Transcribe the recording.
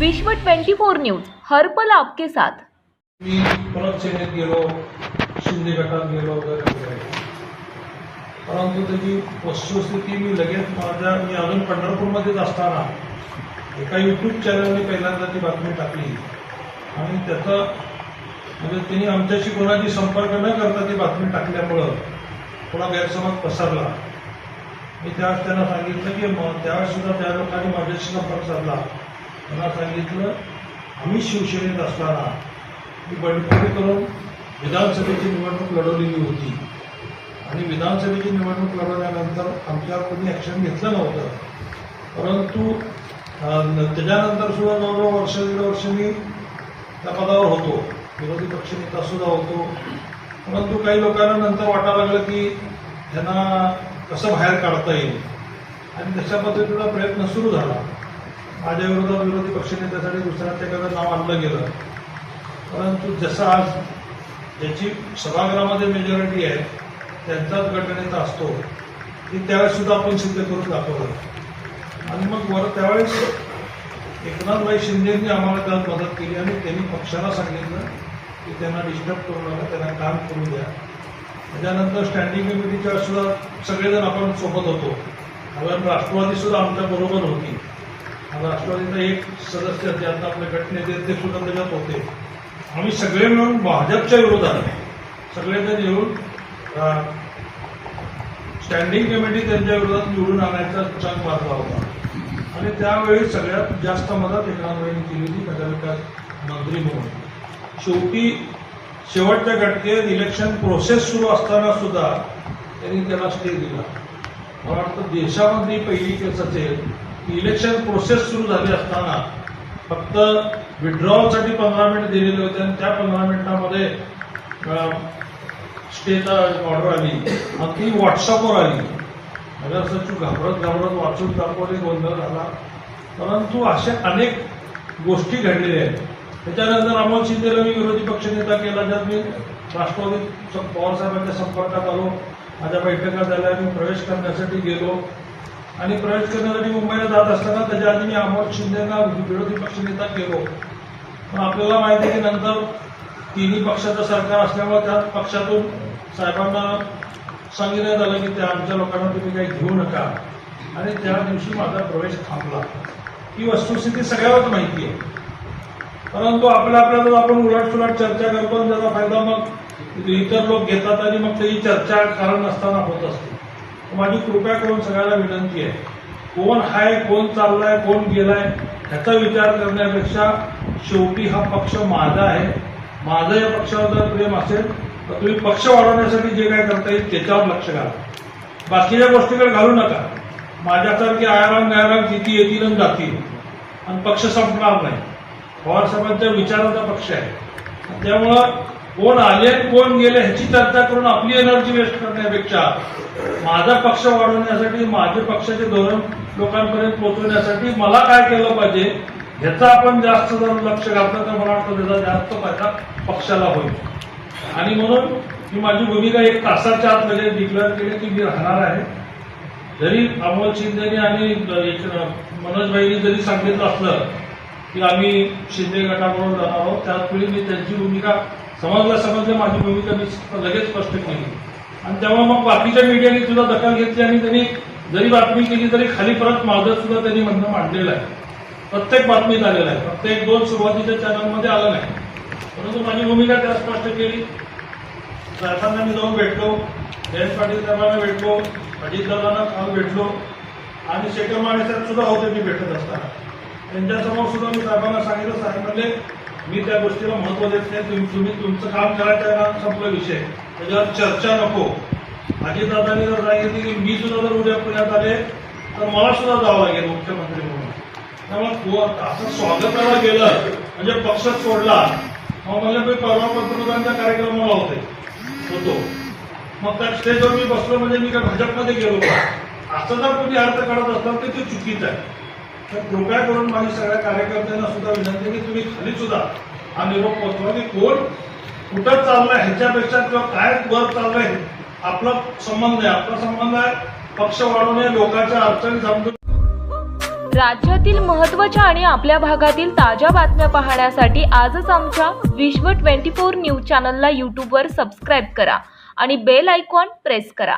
विश्व 24 न्यूज हर्पल आपके साथ. मी परत सेनेत गेलो शिंदे गटात गेलो वगैरे. परंतु त्याची वस्तुस्थिती मी लगेच माझ्या मी अजून पंढरपूरमध्येच असताना एका यूट्यूब चॅनलने पहिल्यांदा ती बातमी टाकली. आणि त्याचा म्हणजे त्यांनी आमच्याशी कोणाची संपर्क न करता ती बातमी टाकल्यामुळं थोडा गैरसमज पसरला. मी त्यावेळेस त्यांना सांगितलं की मग त्यावेळेस सुद्धा त्या लोकांनी माझ्याशी संपर्क साधला. त्यांना सांगितलं आम्ही शिवसेनेत असताना मी बंडखोरी करून विधानसभेची निवडणूक लढवलेली होती. आणि विधानसभेची निवडणूक लढवल्यानंतर आमच्यावर कोणी ॲक्शन घेतलं नव्हतं. परंतु त्याच्यानंतर सुद्धा जवळजवळ वर्ष दीड वर्ष मी त्या पदावर होतो. विरोधी पक्षनेता सुद्धा होतो. परंतु काही लोकांना नंतर वाटायला लागलं की त्यांना कसं बाहेर काढता येईल? आणि तशा पद्धतीचा प्रयत्न सुरू झाला. माझ्या विरोधात विरोधी पक्षनेत्यासाठी दुसऱ्या एखादं नाव आणलं गेलं. परंतु जसं आज ज्याची सभागृहामध्ये मेजॉरिटी आहे त्यांचाच गटनेता असतो की त्यावेळेस सुद्धा आपण सिद्ध करून दाखवलं. आणि मग वर त्यावेळेस एकनाथभाई शिंदेंनी आम्हाला त्यात मदत केली आणि त्यांनी पक्षाला सांगितलं की त्यांना डिस्टर्ब करू नका त्यांना काम करू द्या. त्याच्यानंतर स्टँडिंग कमिटीच्या सुद्धा सगळेजण आपण सोबत होतो. कारण राष्ट्रवादी सुद्धा आमच्या बरोबर होती. राष्ट्रवादीचा एक सदस्य जे आता आपले गटनेते ते सुद्धा त्याच्यात होते. आम्ही सगळे मिळून भाजपच्या विरोधात सगळेजण येऊन स्टँडिंग कमिटी त्यांच्या विरोधात निवडून आणायचा चांग मारला होता. आणि त्यावेळी सगळ्यात जास्त मदत एकनाथबाईंनी केली होती नगरविकास मंत्री म्हणून. शेवटी शेवटच्या घटकेत इलेक्शन प्रोसेस सुरू असताना सुद्धा त्यांनी त्याला स्टे दिला. मला वाटतं देशामध्ये पहिली केस असेल इलेक्शन प्रोसेस सुरू झाली असताना फक्त विड्रॉवलसाठी पंधरा मिनिट दिलेले होते आणि त्या पंधरा मिनिटामध्ये स्टेचा ऑर्डर आली. मग ती व्हॉट्सअपवर आली. नगर सचिव घाबरत घाबरत वाचून दाखवले गोंधळ झाला. परंतु अशा अनेक गोष्टी घडलेल्या आहेत. त्याच्यानंतर अमोल शिंदेला मी विरोधी पक्षनेता केला ज्यात मी राष्ट्रवादी पवारसाहेबांच्या संपर्कात आलो. माझ्या बैठका झाल्या मी प्रवेश करण्यासाठी गेलो. आणि प्रवेश करण्यासाठी मुंबईला जात असताना त्याच्या आधी मी अमोल शिंदेना विरोधी पक्षनेता केलो. पण आपल्याला माहिती आहे की नंतर तिन्ही पक्षाचं सरकार असल्यामुळे त्या पक्षातून साहेबांना सांगितलं आलं की त्या आमच्या लोकांना तुम्ही काही घेऊ नका. आणि त्या दिवशी माझा प्रवेश थांबला. ही वस्तुस्थिती सगळ्यालाच माहिती आहे. परंतु आपल्या आपल्याला आपण उलटसुलट चर्चा करतो आणि त्याचा फायदा मग इतर लोक घेतात आणि मग त्याची चर्चा कारण नसताना होत असते. माझी कृपया करून सगळ्याला विनंती आहे. कोण आहे कोण चाललाय कोण गेलाय ह्याचा विचार करण्यापेक्षा शेवटी हा पक्ष माझा आहे. माझं या पक्षावर जर प्रेम असेल तर तुम्ही पक्ष वाढवण्यासाठी जे काय करता येईल त्याच्यावर लक्ष घाला. बाकीच्या गोष्टीकडे घालू नका. माझ्यासारखे आयाराम गायराम किती येतील आणि जातील. आणि पक्ष संपणार नाही. पवार साहेबांच्या विचाराचा पक्ष आहे. त्यामुळं कोण आले कोण गेले ह्याची चर्चा करून आपली एनर्जी वेस्ट करण्यापेक्षा माझा पक्ष वाढवण्यासाठी माझे पक्षाचे धोरण लोकांपर्यंत पोहोचवण्यासाठी मला काय केलं पाहिजे ह्याचा आपण जास्त जर लक्ष घातलं तर मला वाटतं त्याचा जास्त फायदा पक्षाला होईल. आणि म्हणून मी माझी भूमिका एक तासाच्या आत लगेच डिक्लेअर केली की मी राहणार आहे. जरी अमोल शिंदेने आणि एक मनोजभाईंनी जरी सांगितलं असलं की आम्ही शिंदे गटाबरोबर जाणार आहोत त्याचवेळी मी त्यांची भूमिका समजल्या समजल्या माझी भूमिका मी लगेच स्पष्ट केली. आणि तेव्हा मग बाकीच्या मीडियाने सुद्धा दखल घेतली आणि त्यांनी जरी बातमी केली तरी खाली परत माझं सुद्धा त्यांनी म्हणणं मांडलेलं आहे. प्रत्येक बातमीत आलेलं आहे. फक्त एक दोन सुरुवातीच्या चॅनलमध्ये आलं नाही. परंतु माझी भूमिका त्या स्पष्ट केली. साहेबांना मी जाऊन भेटलो. जयंत पाटील साहेबांना भेटलो. अजितदादांना काल भेटलो. आणि शेखर माने साहेब सुद्धा होते मी भेटत असताना. त्यांच्यासमोर सुद्धा मी साहेबांना सांगितलं. साहेब म्हणले मी त्या गोष्टीला महत्त्व देत नाही. तुम्ही तुम्ही तुमचं काम करायचं ना संपला विषय. त्याच्यावर चर्चा नको. अजितदादांनी जर सांगितलं की मी सुद्धा जर उद्या पुण्यात आले तर मला सुद्धा जावं लागेल मुख्यमंत्री म्हणून. त्यामुळे असं स्वागताला गेलं म्हणजे पक्ष सोडला मग म्हणलं मी परवा पंतप्रधानांच्या कार्यक्रमाला होते. होतो. मग त्या स्टेजवर मी बसलो म्हणजे मी काय भाजपमध्ये गेलो का? असं जर कोणी अर्थ काढत असतात तर ते चुकीचं आहे. तर कृपया करून माझी सगळ्या कार्यकर्त्यांना सुद्धा विनंती की तुम्ही खाली सुद्धा हा निरोप पोहोचवा की कोण कुठं चाललाय ह्याच्यापेक्षा किंवा काय वर चाललंय आपला संबंध आहे. आपला संबंध आहे पक्ष वाढवणे लोकांच्या अडचणी समजून राज्यातील महत्त्वाच्या आणि आपल्या भागातील ताज्या बातम्या पाहण्यासाठी आजच आमच्या विश्व ट्वेंटी फोर न्यूज चॅनलला यूट्यूबवर सबस्क्राईब करा आणि बेल आयकॉन प्रेस करा.